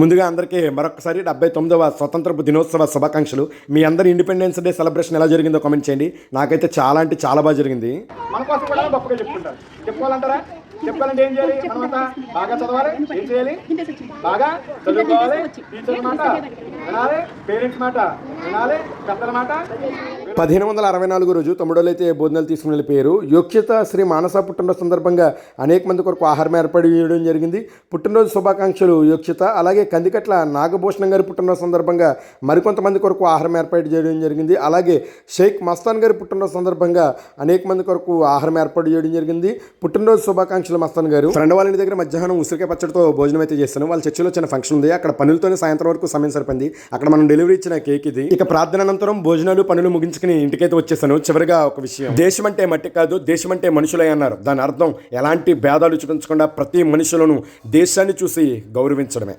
ముందుగా అందరికీ మరొకసారి డెబ్బై తొమ్మిదవ స్వతంత్ర దినోత్సవ శుభాకాంక్షలు. మీ అందరి ఇండిపెండెన్స్ డే సెలబ్రేషన్ ఎలా జరిగిందో కామెంట్ చేయండి. నాకైతే చాలా అంటే చాలా బాగా జరిగింది. మన కోసం కూడా గొప్పగా చెప్పుకుంటారు. చెప్పుకోవాలంటారా? చెప్పుకోవాలంటే ఏం చేయాలి? మనమంతా బాగా చదవాలి? ఏం చేయాలి? బాగా చదువుకోవాలి? టీచర్ మాట వినాలి? పేరెంట్స్ మాట వినాలి? పెద్దల మాట పదిహేను వందల అరవై నాలుగు రోజు తమ్ముడోళ్ళు అయితే భోజనాలు తీసుకుని వెళ్ళిపోయారు. యోగ్యత శ్రీ మానస పుట్టినరోజు సందర్భంగా అనేక మంది కొరకు ఆహారం ఏర్పాటు చేయడం జరిగింది. పుట్టినరోజు శుభాకాంక్షలు యోగ్యత అలాగే కందికట్ల నాగభూషణం గారి పుట్టినరోజు సందర్భంగా మరికొంతమంది కొరకు ఆహారం ఏర్పాటు చేయడం జరిగింది. అలాగే షేక్ మస్తాన్ గారి పుట్టినరోజు సందర్భంగా అనేక మంది కొరకు ఆహారం ఏర్పాటు చేయడం జరిగింది. పుట్టినరోజు శుభాకాంక్షలు మస్తాన్ గారు. ఫ్రెండ్ వాళ్ళ దగ్గర మధ్యాహ్నం ఉసిరికాయ పచ్చడితో భోజనం అయితే చేస్తాను వాళ్ళ చర్చిలో చిన్న ఫంక్షన్ ఉంది. అక్కడ పనులతోనే సాయంత్రం వరకు సమయం సరిపోయింది. అక్కడ మనం డెలివరీ ఇచ్చిన కేక్ ఇది. ఇక ప్రార్థన అనంతరం భోజనాలు పనులు ముగించుకుని ఇంటికైతే వచ్చేసాను. చివరిగా ఒక విషయం. దేశం అంటే మట్టి కాదు దేశం అంటే మనుషులే అన్నారు. దాని అర్థం ఎలాంటి భేదాలు చూపించకుండా ప్రతి మనుషులను దేశాన్ని చూసి గౌరవించడమే.